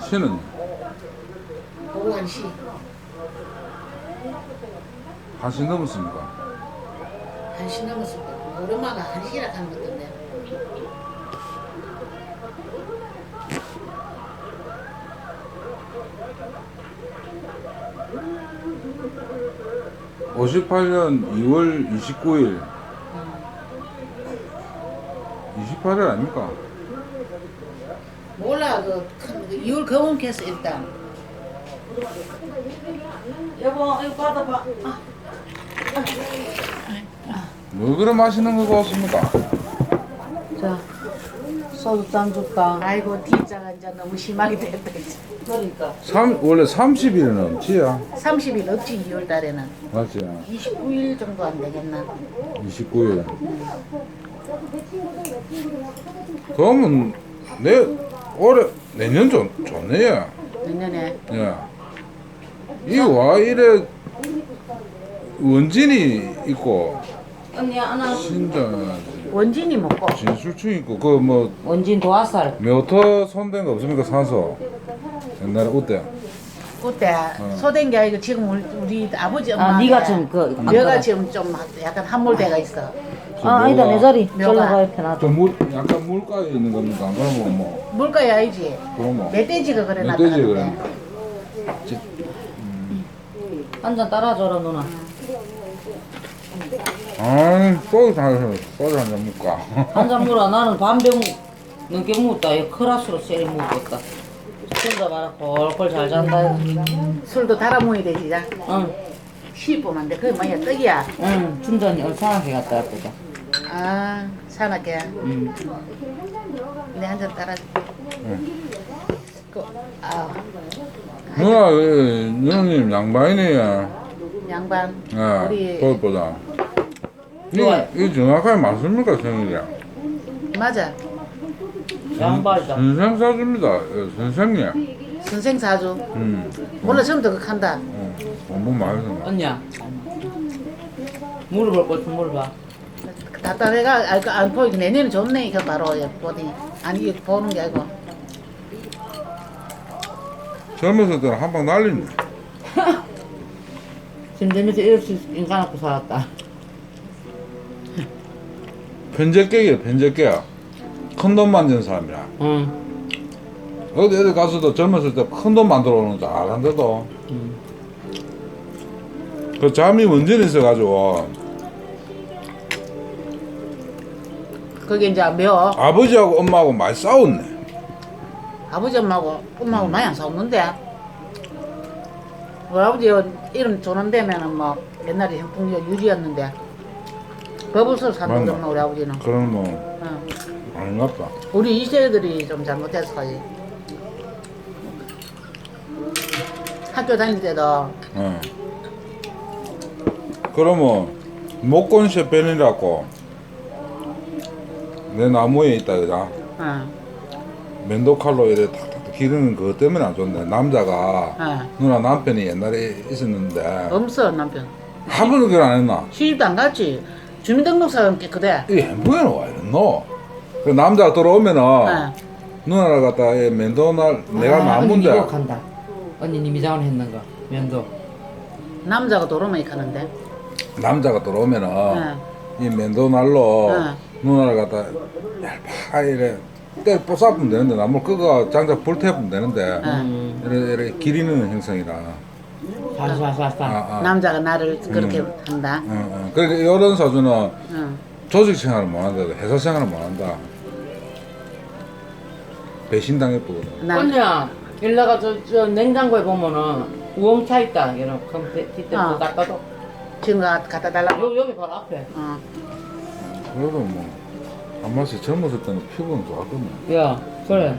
시는 오후 1시. 한시 넘었습니까? 1시 넘었을 때. 오랜만에 1시라 하는 것던데. 오십팔 년 2월 29일 28일 아닙니까? 몰라, 그, 큰, 그 2월 거운 캐서 일단. 여보 이거 받아봐. 뭐 그런 맛있는 거 좋았습니까? 자 소주 짠 줄까? 아이고, D자가 이제 너무 심하게 됐다. 이제. 그러니까. 삼, 원래 30일은 넘지야 30일 없지, 2월 달에는. 맞지? 29일 정도 안 되겠나? 29일 그러면 내 올해 내년 좋, 좋네 내년에. 예. 이와 이래 원진이 있고 언니 하나 신전 원진이 먹고. 진술충 있고 그뭐 원진 도화살. 묘터 손댄 거 없습니까 산소 옛날에 어때 그때 소된 게 아니고 지금 우리, 우리 아버지 엄마 아 네가 좀그 뇌가 지금 좀 약간 함몰돼가 있어. 아 아니다 내 자리. 묘가. 절로 가 옆에 놔둬. 좀물 약간 물가에 있는 겁니까 그러면 뭐 물가에 아니지. 그럼 뭐 멧돼지가 그래 멧돼지 나타났는데. 그래 한잔 따라줘라 누나. 아 소주 한잔 소주 한잔 먹까 한 잔 물어. 나는 반병 넘게 먹었다. 이 크라스로 세리 먹었다. 혼자 봐라 콜콜 잘 잔다. 술도 달아 모이 되지. 자. 응. 10분만 돼. 그게 뭐야 떡이야. 응. 춘전이 얼싸하게 갔다 왔다. 아 산악회. 응. 내한 잔 따라. 응. 그, 아 누나 그 누나님 양반이네 양반. 예 우리 그것보다 좋아요. 이, 이 정확하게 맞습니까 생일이 맞아. 양발이다. 선생 사줍니다 예, 선생님 선생 사주. 음 원래 처음부터 그렇게 한다. 어, 공부 많이 했나 언니야. 물어볼 것 좀 물어봐. 답답해가 아, 그안 보이고 내년에 좋네. 이거 바로 보니. 아니 이거 보는 게 아니고. 젊었을 때는 한방 날리네. 힘들면서 이럴 수 인간 갖고 살았다. 편제깨기야 편제깨야 큰돈 만드는 사람이라 응. 어디 어디 가서도 젊었을 때 큰 돈 만들어 오는 줄 알았는데도. 응. 그 잠이 원전에 있어가지고 그게 이제 묘 아버지하고 엄마하고 많이 싸웠네. 아버지 엄마하고 엄마하고 많이 안 싸웠는데. 우리 아버지 이름 조는 데면은 뭐 옛날에 형풍이 유리였는데. 버블서 산다 맞나? 그러나 우리 아버지는. 그런 뭐 응. 아닌갑다. 우리 이 세대들이 좀 잘못해서 학교 다닐 때도. 어. 그러면 목권 셰펜이라고 내 나무에 있다 그자 응. 면도칼로 이래 탁탁 기르는 그것 때문에 안 좋네 남자가 응. 누나 남편이 옛날에 있었는데 없어 남편 한 번도 결혼 안 했나? 시집도 안 갔지 주민등록사는 깨끗해 이 행복에는 와 이랬노? 그 남자가 들어오면은 응. 누나를 갖다 이 면도날 내가 아, 나무인데 언니 미국한다. 언니 니 미장원 했는 거 면도. 남자가 도로만 가는데 남자가 들어오면은 응. 이 면도날로 응. 누나를 갖다 얄팍 이래 때 뽀사면 되는데 나무 끄가 장작 불태우면 되는데 응. 음. 이래, 이래 기리는 형성이라 살살살살. 아, 아. 남자가 나를 그렇게 음. 한다 어, 어. 그러니까 이런 사주는 응. 조직 생활을 못 한다 회사 생활을 못 한다 배신당했거든 난 언니야 일 나가 저, 저 냉장고에 보면은 우엉차 있다. 이런 컴퓨터 어. 갖다 둬. 지금 가- 갖다 달라고 요 여기 바로 앞에. 어. 그래도 뭐 한마씩 젊었을 때는 피부는 좋았거든 야 그래.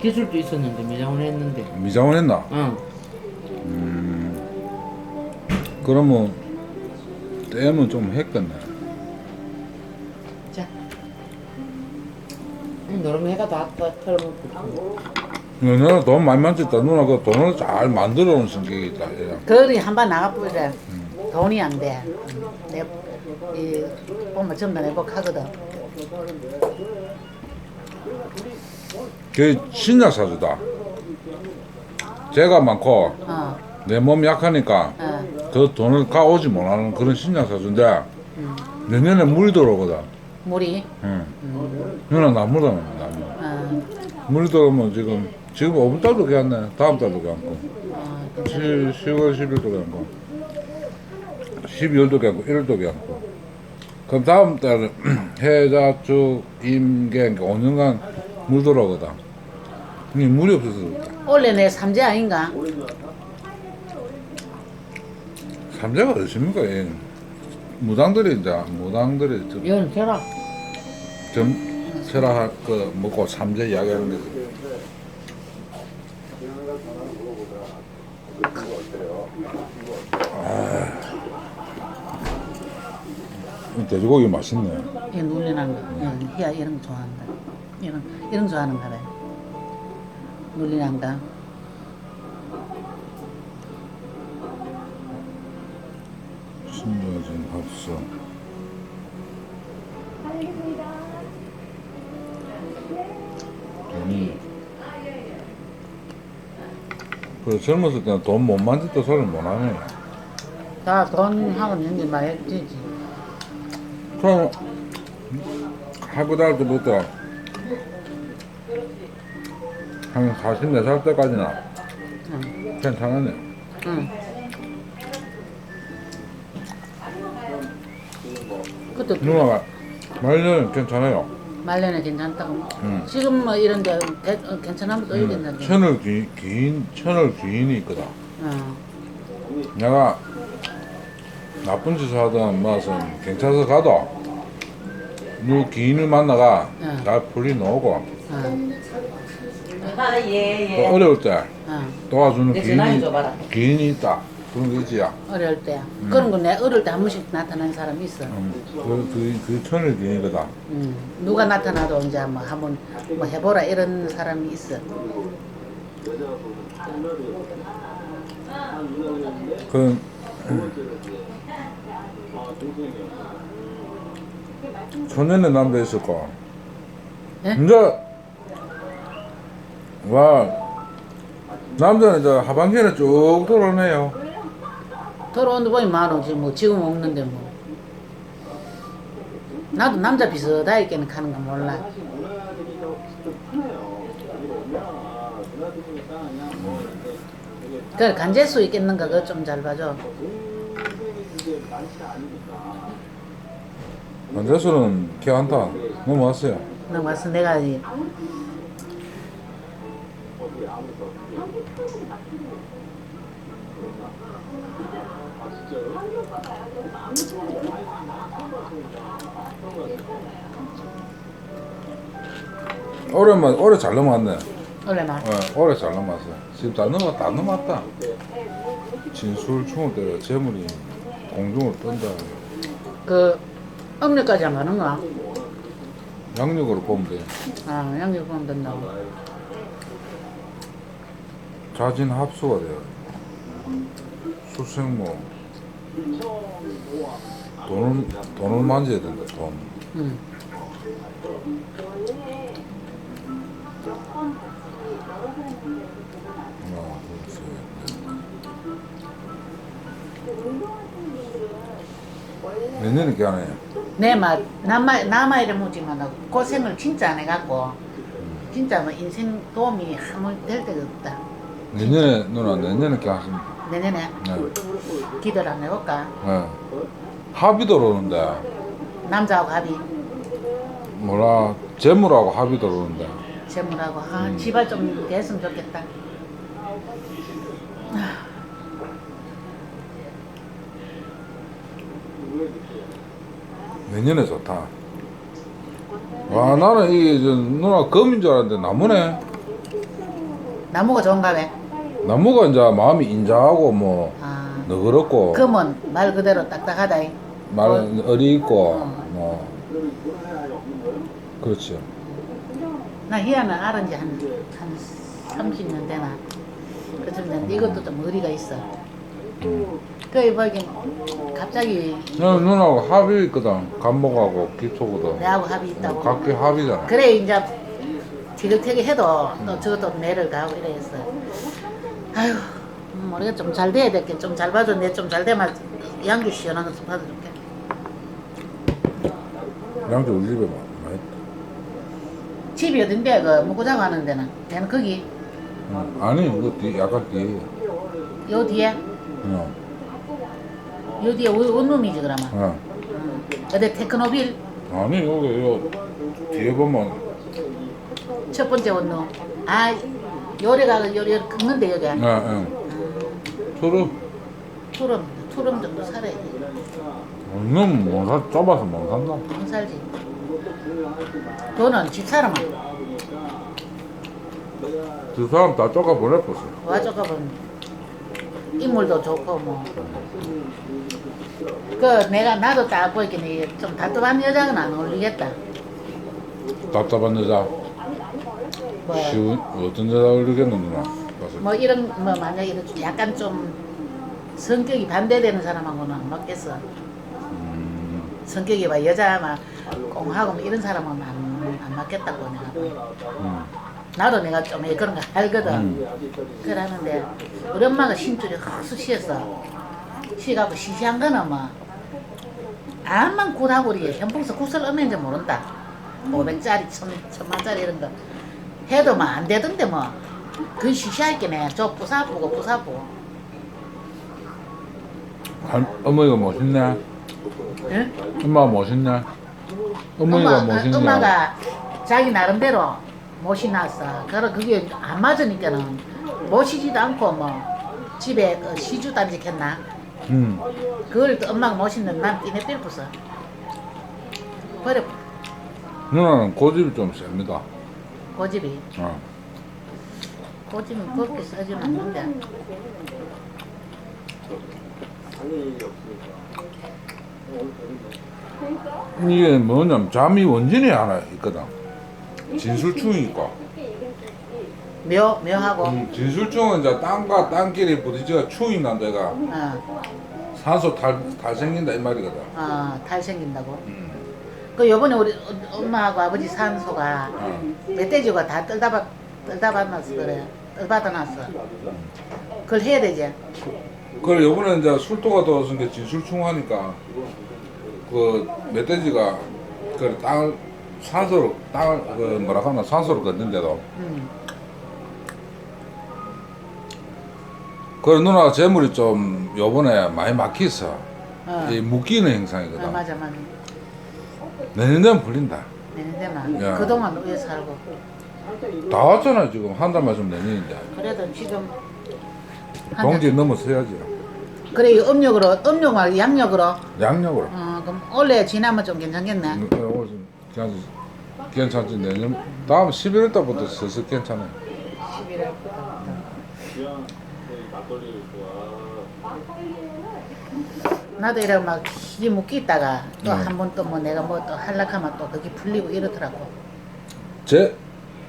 기술도 있었는데 미장원 했는데. 미장원 했나? 응. 음 그러면 땜은 좀 했겠네 자 응, 너름 해가 다 털어먹고. 누나 돈 많이 만졌다 누나 그 돈을 잘 만들어 놓은 성격이 있다 얘. 거리 한번 나가보자 돈이 안돼 내 이, 보면 전부 내복 하거든 그 신약 사주다. 제가 많고 어, 내몸 약하니까 어, 더 돈을 가오지 못하는 그런 신약 사주인데 음. 내년에 물이 들어오거든. 물이, 응. 음, 누나 나무다 나무. 어, 물이 들어오면 지금 지금 5분 달도 괜찮네. 다음 달도 괜찮고. 어, 10, 10월 10일도 괜찮고. 12월도 괜찮고 1월도 괜찮고. 그럼 다음 달은 해자축 임계 5년간 물 들어오거든. 근데 물이 없어서 그렇다. 원래 내 삼재 아닌가? 삼재가 어딨습니까? 이 무당들이 이제 무당들이 저- 이건 켜라. 점 철학 그 먹고 삼재 이야기하는 거 돼지고기 맛있네. 이 눌리는 거. 응, 희야 이런 거 좋아한다. 이런, 이런 거 좋아하는 거래. 눌리는 거. 합수. 돈이. 그래 젊었을 때는 돈 못 만졌다 소리 못 하네. 다 돈 하고 연기 많이 했지. 저 학교 다닐 때부터 한 44살 때까지나 응, 괜찮았네. 응. 그것도 누나가 말년 괜찮아요. 말년에 괜찮다고. 응. 지금 뭐 이런데 대- 어, 괜찮으면 또 응. 이랬는데. 천을 귀, 귀인, 천을 귀인이 있거든. 어, 내가 나쁜 짓을 하던 맛은 경찰서 가도 누 귀인을 만나가 응. 날 풀리 놓고 어, 아, 예, 또 어려울 때 어. 도와주는 내 전화기 귀인이, 줘봐라. 귀인이 있다. 그런 거 있지야. 어려울 때. 그런 거 내 어릴 때 한 번씩 나타나는 사람이 있어. 음, 그, 그, 그 천을 귀인이거든. 음, 누가 나타나도 이제 뭐 한번 뭐 해보라 이런 사람이 있어. 그 초년에 남자 있었고 예? 이제 와 남자는 이제 하반기에 쭉 돌아오네요 돌아오는데 보니 많어 지금 뭐 지금 없는데 뭐. 나도 남자 비슷하게는 가는 거 몰라. 그 간제수 있겠는가 그거 좀 잘 봐줘. 남자수는 걔한타 넘어왔어요. 너 와서 내가 이- 올해만 올해 잘 넘어왔네 원래 말 어, 올해 잘 넘어왔어요 지금 다 넘어왔다 안 넘어왔다 진술 충을 때 재물이 공중을 뜬다 그 음력까지 안 가는 거야? 양력으로 보면 돼 아 양육 보면 된다고. 자진 합수가 돼요. 수생모 돈을 돈을 만져야 된다. 돈. 응. 셋, 넷. 내년에 걔하네. 내말 남아 남아 이래 묻지만 고생을 진짜 안 해갖고 진짜 뭐 인생 도움이 한번 될 데가 없다. 내년에 누나 내년에 걔 하십니다. 내년에 네. 기도를 한번 해볼까? 네. 합의 들어오는데 남자하고 합의 뭐라 재물하고 합의 들어오는데 재물하고 아 음. 지발 좀 됐으면 좋겠다. 내년에 좋다. 와 나는 이게 저 누나 금인 줄 알았는데 나무네. 나무가 좋은가 왜? 나무가 이제 마음이 인자하고 뭐 아 너그럽고 금은 말 그대로 딱딱하다. 이. 말 어리 있고 어. 뭐 그렇죠. 나 희야는 알은 지한 한 30년 되나. 그쯤 됐는데 이것도 좀 의리가 있어. 그이 보긴 갑자기 나는 누나하고 합의 있거든. 간목하고 기초거든. 내하고 합의 있다고. 각기 합의잖아. 그래 이제 티격태격 해도 또 저것도 내를 가고 이래서 아휴 음, 우리가 좀잘 돼야 될게 좀 잘 봐줘 내 좀잘 돼만 양주 시원한 거좀 받아줄게 양주 우리 집에 뭐, 많이 집이 어딘데? 그 묵고자고 하는 데는. 내는 거기. 응. 아니 이거 뒤 약간 뒤에. 요 뒤에? 어. 요 뒤에 원- 원룸이지 그러면. 어. 어디 테크노빌? 아니 여기 요 뒤에 보면. 첫 번째 원룸 아 요래가 요래 긁는데 여기 예, 예. 투르 투름 투름 정도 살아야지. 너무 못 사, 좁아서 못 산다. 안 살지 돈은 집사람아 두 사람 다 쫓아 보냈었어. 와줘가 보면 인물도 좋고 뭐. 그 내가 나도 딱 보이기는 좀 답답한 여자는 안 어울리겠다. 답답한 여자. 뭐, 쉬운 어떤 여자 어울리겠는 누나. 가서. 뭐 이런 뭐 만약에 이런 좀 약간 좀 성격이 반대되는 사람하고는 안 맞겠어. 음, 성격이 막 여자 막 꽁하고 뭐 이런 사람은 안, 안 맞겠다고 내가. 봐. 음, 나도 내가 좀 그런 거 알거든. 음. 그러는데 우리 엄마가 심줄이 흑수 쉬었어. 쉬갖고 시시한 거는 뭐 암만 구다구리 현풍서 구슬 없는지 모른다. 500짜리, 1000만짜리 이런 거 해도 뭐 안 되던데 뭐. 그 시시하겠네. 저 부사부고 부사부고. 한, 어머니가 멋있네. 응? 엄마가 멋있네. 어머니가 엄마, 멋있냐. 엄마가 자기 나름대로 못이 났어. 그래 그게 안 맞으니까는 모시지도 않고 뭐 집에 그 시주 단직했나? 음, 그걸 또 엄마가 멋있는 난 띠네 삐부서 그래 누나는 고집이 좀 셉니다. 고집이 어. 고집은 그렇게 써지는 않는데 이게 뭐냐면 잠이 원진이 하나 있거든. 진술충이 있고. 묘 묘하고. 음, 진술충은 이제 땅과 땅끼리 부딪혀가 충이 난 데가. 어, 산소 탈, 탈 생긴다 이 말이거든. 어, 탈 생긴다고? 음. 그 요번에 우리 어- 엄마하고 아버지 산소가 어. 멧돼지가 다 떨다 받 떨다 받았어 그래. 떨 받아놨어. 그걸 해야 되지? 그래 요번에 이제 술토가 들어선 게 진술충 하니까 그 멧돼지가 그 땅을 산소로 땅을 그 뭐라 하나 산소로 걷는데도. 음. 그 누나 재물이 좀 요번에 많이 막히어 어. 이 묶이는 아, 행상이거든. 맞아 맞아. 내년 되면 풀린다. 내년에만 야. 그동안 왜 살고. 다 왔잖아 지금. 한 달만 좀 내년인데. 그래도 지금 한 동지 넘어서야지. 그래 이 음력으로 음력 말고 양력으로. 양력으로. 어 그럼 원래 지나면 좀 괜찮겠네. 음, 어, 오늘 좀 괜찮지 괜찮지. 내년 다음 11월 달부터 슬슬 괜찮아 11월부터. 나도 이래 막 기지 묶기 있다가 또 음. 한번 또 뭐 내가 뭐 또 할락하면 또 그게 풀리고 이러더라고. 제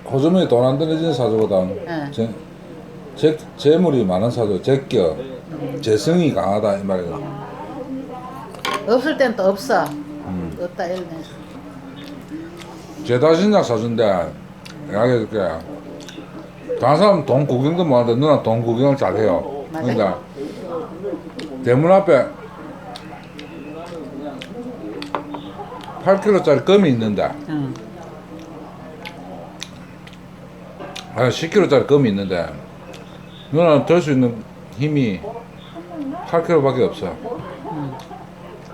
호주머니 돈안 예. 제, 제 재물이 많은 사주 제격 재성이 강하다 이 말이야 없을 땐 또 없어 음. 없다 이러네 제다신작 사준데 이야기해줄게 다른 사람 돈 구경도 못하는데 누나 돈 구경을 잘해요. 근데 대문 앞에 8kg짜리 금이 있는데 응. 한 10kg짜리 금이 있는데 누나는 들 수 있는 힘이 8kg밖에 없어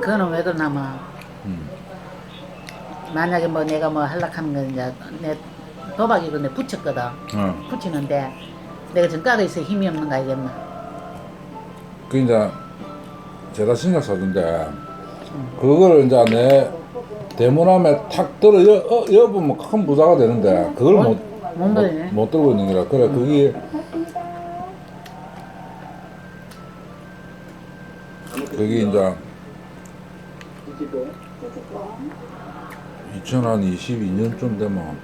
그거는 왜 그러나 뭐 음. 만약에 뭐 내가 뭐 할락하는 거 이제 내 도박이고 내 붙였거든 어. 붙이는데 내가 전가가 있어 힘이 없는 거 알겠나 그 이제 제가 신경 써준데 그걸 이제 내 대문함에 탁 들어 여, 어, 여보면 큰 부자가 되는데 그걸 못, 못 못. 못 들고 있는 거라 그래 그게 그게 이제 2022년쯤 되면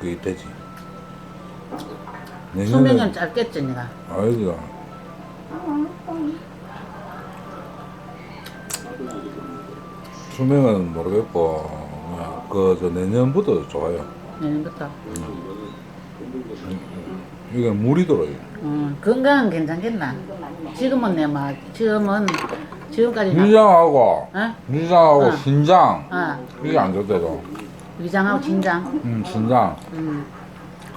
그게 되지. 수명은 짧겠지 내가. 아이고 수명은 모르겠고 그저 내년부터 좋아요. 내는 것도. 이게 물이 들어요. 음, 건강은 괜찮겠나? 지금은 내 막, 지금은, 지금까지. 나- 위장하고 어? 위장하고 어. 신장 어, 이게 안 좋대요. 위장하고 진장, 음 신장, 음,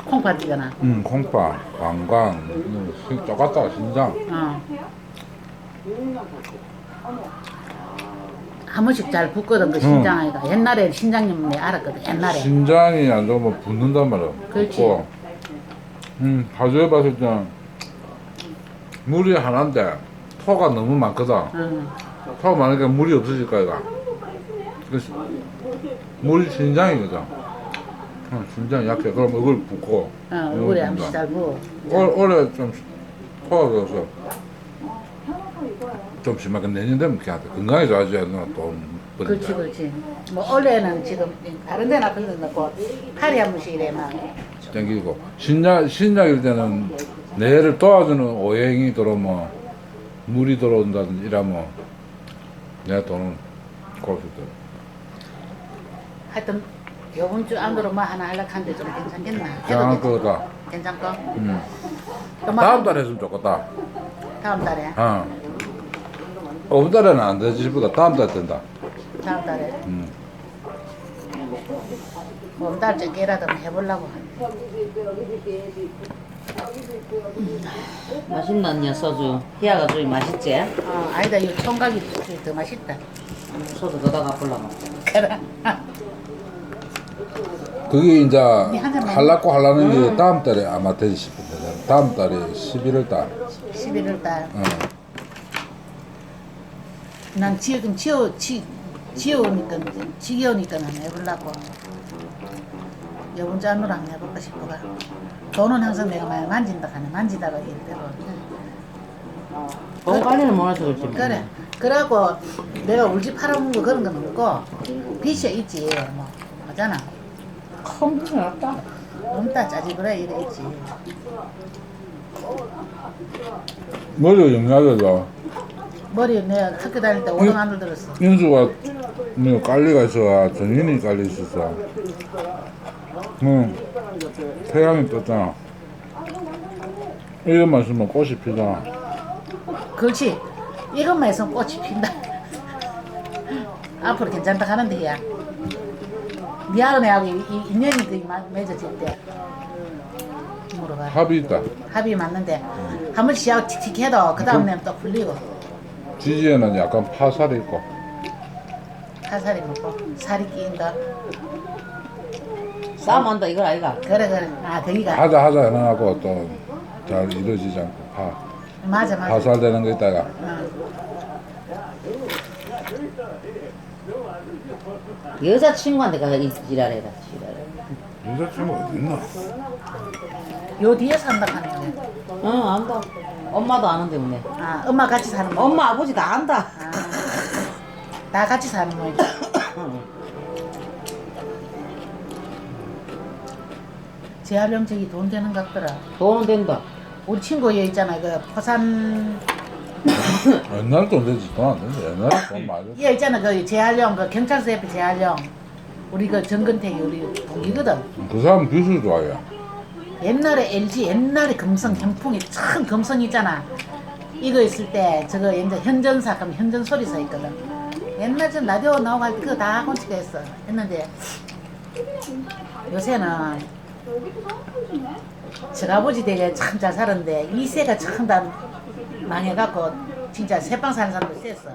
콩팥이잖아. 음 콩팥, 방광, 음, 신- 똑같다 신장. 어. 한 번씩 잘 붓거든, 그 신장 아이가. 옛날에 신장님 내 알았거든, 옛날에. 신장이 안 좋으면 붓는단 말이야. 그렇지. 붓고. 음 가져해 봤을 때 물이 하나인데 토가 너무 많거든. 응, 토가 많으니까 물이 없어질 거야. 그 시- 물이 신장이거든. 어, 신장 약해. 그럼 이걸 붓고. 어, 얼굴에 잘 부어. 올, 올해 좀 토가 그래서 좀 심하게 내년 되면 그냥 건강이 좋아져야 돈 그렇지, 버린다. 그렇지. 뭐, 원래는 지금 다른 데나 넣고, 팔이 한 번씩 이래 막. 땡기고 신약 신약일 때는 뇌를 도와주는 오행이 들어오면 물이 들어온다든지 이러면 내 돈은 돼. 하여튼, 요번 주 안으로 뭐 하나 하는데 좀 괜찮겠나? 해도 짱 괜찮- 거다. 괜찮고? 음. 다음 달에 했으면 좋겠다. 다음 달에? 어. 이번 달에는 안 되지 싶다. 다음 달에 된다. 다음 달에. 음. 몸달 적게라도 해보려고. 맛있는 소주. 희야가 좀 맛있지? 어, 아니다, 이 총각이 더 맛있다. 소주 넣어다 갚으려고. 그래. 그게 이제 한 잔만. 할라고 하려는 게 다음 달에 아마 되지 싶은데 다음 달에 11월 달. 11월 달. 어. 난 지금 지어, 지, 지어오니까, 지겨우니까 는 해보려고. 여분 짠으로 한번 해볼까 싶어가. 돈은 항상 내가 많이 만진다 하네. 만지다가 이대로. 돈 관리는 못해서 그렇지. 그래. 그러고 내가 우리 집 팔아먹은 거 그런 건 없고, 빚이 있지. 뭐, 하잖아. 큰 돈이 없다. 없다 짜지 그래 이래 있지. 머리가 영리하죠. 머리 내가 학교 다닐 때 오등 안을 들었어. 인수가 뭐 깔리가 있어 전인이 깔려 있었어. 응. 태양이 떴잖아. 이것만 있으면 꽃이 피잖아. 그렇지. 이것만 해서 꽃이 핀다. 앞으로 괜찮다 하는데 야. 이- 이- 인연이 그 마- 맺어질 때 물어봐. 합이 있다. 합이 맞는데 한 번씩 하고 틱틱 해도 그 다음에는 또 풀리고 지지에는 약간 파살이 있고. 살살이 먹고 살이 끼인다. 싸움한다 이걸 아이가. 그래 그래. 아 거기가 하자 하자 해놔갖고 또 잘 이루어지지 않고 파, 맞아 맞아. 파살되는 거 있다가. 어. 여자 친구한테 가서 이 지랄해라. 지랄해. 여자친구 어디 있나? 요 뒤에 산다 하네. 응 안다. 엄마도 아는데 뭐네. 아 엄마 같이 사는 거. 엄마 아버지 다 안다. 아, 다 같이 사는 거지. 재활용 저기 돈 되는 것 같더라. 돈은 된다. 우리 친구 여기 있잖아. 그 포산 옛날 돈 되지 돈안 되지. 옛날에 돈 많이. 얘 있잖아. 그 재활용 그 경찰서 옆에 재활용. 우리 그 정근택이 우리 동기거든. 그 사람 기술 좋아해. 옛날에 LG 옛날에 금성 현풍이 참 금성 있잖아. 이거 있을 때 저거 이제 현전사 그럼 현전 소리 서 있거든. 옛날 전 라디오 나오고 할 때 그거 다 콘치가 했어. 했는데 요새는 저아버지 되게 참잘 살았는데 이세가 참다 망해갖고 진짜 새빵 사는 사람도 셌어.